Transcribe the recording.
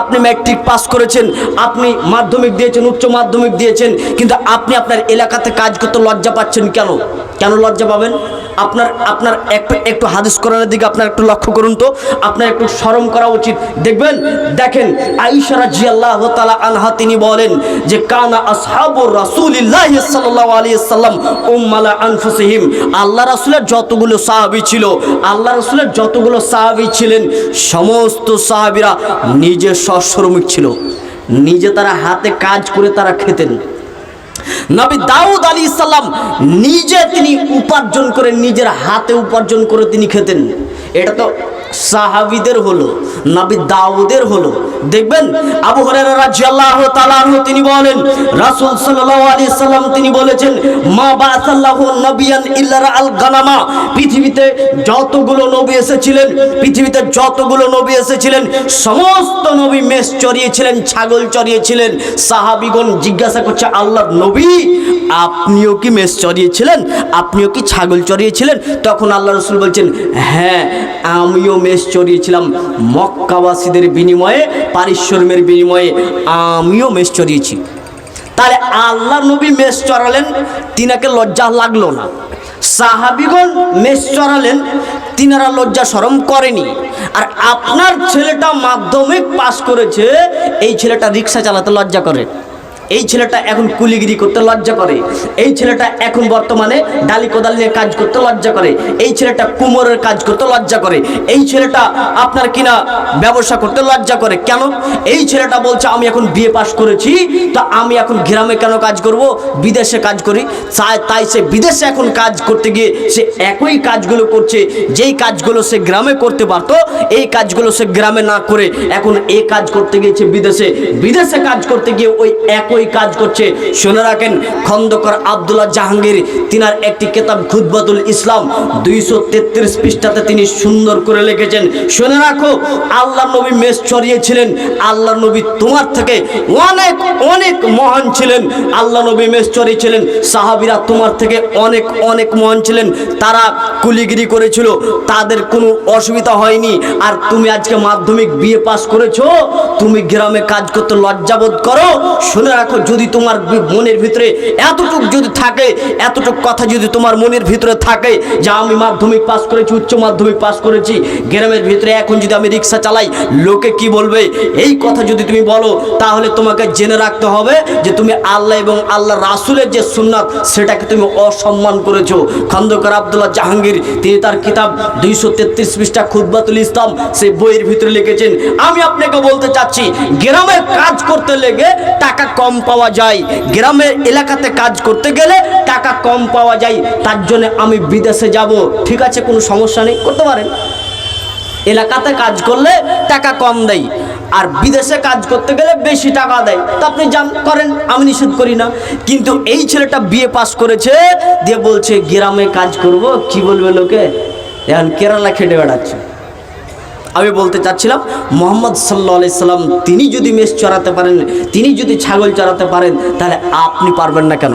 আপনি matric pass করেছেন, আপনি মাধ্যমিক দিয়েছেন, উচ্চ মাধ্যমিক দিয়েছেন, কিন্তু আপনি আপনার এলাকাতে কাজ করতে লজ্জা পাচ্ছেন কেন? কেন লজ্জা পাবেন? আপনার আপনার একটু একটু হাদিস কোরআনের দিকে আপনার একটু লক্ষ্য করুন তো। আপনার একটু স্মরণ করা উচিত। দেখবেন, দেখেন আইসা রাদিয়াল্লাহু তালা আনহা তিনি বলেন যে, কানা আসহাবুর রাসূলিল্লাহ সাল্লাল্লাহু আলাইহি সাল্লাম উম্মালা আনফুসিহিম। আল্লাহ রাসূলের যতগুলো সাহাবী ছিল, আল্লাহ রাসূলের যতগুলো সাহাবি ছিলেন, সমস্ত সাহাবীরা নিজে সশ্রমিক ছিল। নিজে তারা হাতে কাজ করে তারা খেতেন। নবী দাউদ আলী ইসাল্লাম নিজে তিনি উপার্জন করে নিজের হাতে উপার্জন করে তিনি খেতেন। এটা তো সাহাবিদের হলো, নবী দাউদের হলো। দেখবেন আবু হুরায়রা রাদিয়াল্লাহু তাআলা আনহু তিনি বলেন, রাসূল সাল্লাল্লাহু আলাইহি সাল্লাম তিনি বলেছেন, মা বাসাল্লাহু নবিয়ান ইল্লা আল গানামা। পৃথিবীতে যতগুলো নবী এসেছিলেন, পৃথিবীতে যতগুলো নবী এসেছিলেন, সমস্ত নবী মেষ চড়িয়েছিলেন, ছাগল চড়িয়েছিলেন। সাহাবিগণ জিজ্ঞাসা করছে, আল্লাহর নবী, আপনিও কি মেষ চড়িয়েছিলেন? আপনিও কি ছাগল চড়িয়েছিলেন? তখন আল্লাহ রসুল বলছেন হ্যাঁ আমিও মেষ চড়িয়েছিলাম মক্কাবাসীদের বিনিময়ে, পারিশ্রমের বিনিময়ে আমিও মেষ চড়িয়েছি। তাহলে আল্লাহ নবী মেষ চড়ালেন, তিনাকে লজ্জা লাগল না। সাহাবিগণ মেষ চড়ালেন, তিনারা লজ্জা সরম করেনি। আর আপনার ছেলেটা মাধ্যমিক পাস করেছে, এই ছেলেটা রিক্সা চালাতে লজ্জা করে। এই ছেলেটা এখন কুলিগিরি করতে লজ্জা করে। এই ছেলেটা এখন বর্তমানে ডালি কোদাল নিয়ে কাজ করতে লজ্জা করে। এই ছেলেটা কুমোরের কাজ করতে লজ্জা করে। এই ছেলেটা আপনার কিনা ব্যবসা করতে লজ্জা করে। কেন? এই ছেলেটা বলছে, আমি এখন বিয়ে পাশ করেছি, তো আমি এখন গ্রামে কেন কাজ করব? বিদেশে কাজ করি। তাই সে বিদেশে এখন কাজ করতে গিয়ে সে একই কাজগুলো করছে। যেই কাজগুলো সে গ্রামে করতে পারতো, এই কাজগুলো সে গ্রামে না করে এখন এই কাজ করতে গিয়েছে বিদেশে। বিদেশে কাজ করতে গিয়ে ওই একই কাজ করছে। শুনে রাখেন, খন্দকর আবদুল্লাহ জাহাঙ্গীর, তিনার একটি কেতাব খুদবাতুল ইসলাম, দুইশো তেত্রিশ পৃষ্ঠাতে তিনি সুন্দর করে লিখেছেন। শুনে রাখো, আল্লাহ নবী মেষ চড়িয়েছিলেন আল্লাহ নবী তোমার থেকে অনেক অনেক মহান ছিলেন। আল্লাহ নবী মেষ চড়িয়েছিলেন সাহাবিরা তোমার থেকে অনেক অনেক মহান ছিলেন। তারা কুলিগিরি করেছিল, তাদের কোনো অসুবিধা হয়নি। আর তুমি আজকে মাধ্যমিক বিয়ে পাস করেছ, তুমি গ্রামে কাজ করতে লজ্জাবোধ করো। শুনে রাখো, যদি তোমার মনের ভিতরে এতটুক যদি থাকে, এতটুক কথা যদি তোমার মনের ভিতরে থাকে যে আমি মাধ্যমিক পাস করেছি, উচ্চ মাধ্যমিক পাস করেছি, গ্রামের ভিতরে এখন যদি আমি রিক্সা চালাই, লোকে কি বলবে? এই কথা যদি তুমি বলো, তাহলে তোমাকে জেনে রাখতে হবে যে তুমি আল্লাহ এবং আল্লাহ রাসুলের যে সুন্নাত, সেটাকে তুমি অসম্মান করেছ। খন্দকার আবদুল্লাহ জাহাঙ্গীর, তিনি তার কিতাব দুইশো তেত্রিশ পৃষ্ঠা খুদ্বাতুল ইসলাম, সেই বইয়ের ভিতরে লিখেছেন, আমি আপনাকে বলতে চাচ্ছি, গ্রামে কাজ করতে লেগে টাকা কম পাওয়া যায়। গ্রামের এলাকাতে কাজ করতে গেলে টাকা কম পাওয়া যায়। তার জন্য আমি বিদেশে যাব। ঠিক আছে, কোনো সমস্যা নেই, করতে পারেন। এলাকাতে কাজ করলে টাকা কম দেয়। আর বিদেশে কাজ করতে গেলে বেশি টাকা দেয়। তা আপনি যান করেন, আমি নিষেধ করি না। কিন্তু এই ছেলেটা বিয়ে পাস করেছে, দিয়ে বলছে, গ্রামে কাজ করব? কি বলবে লোকে? এখন কেরালা খেটে বেড়াচ্ছে। আমি বলতে চাচ্ছিলাম, মোহাম্মদ সাল্লা সাল্লাম, তিনি যদি মেষ চড়াতে পারেন, তিনি যদি ছাগল চড়াতে পারেন, তাহলে আপনি পারবেন না কেন?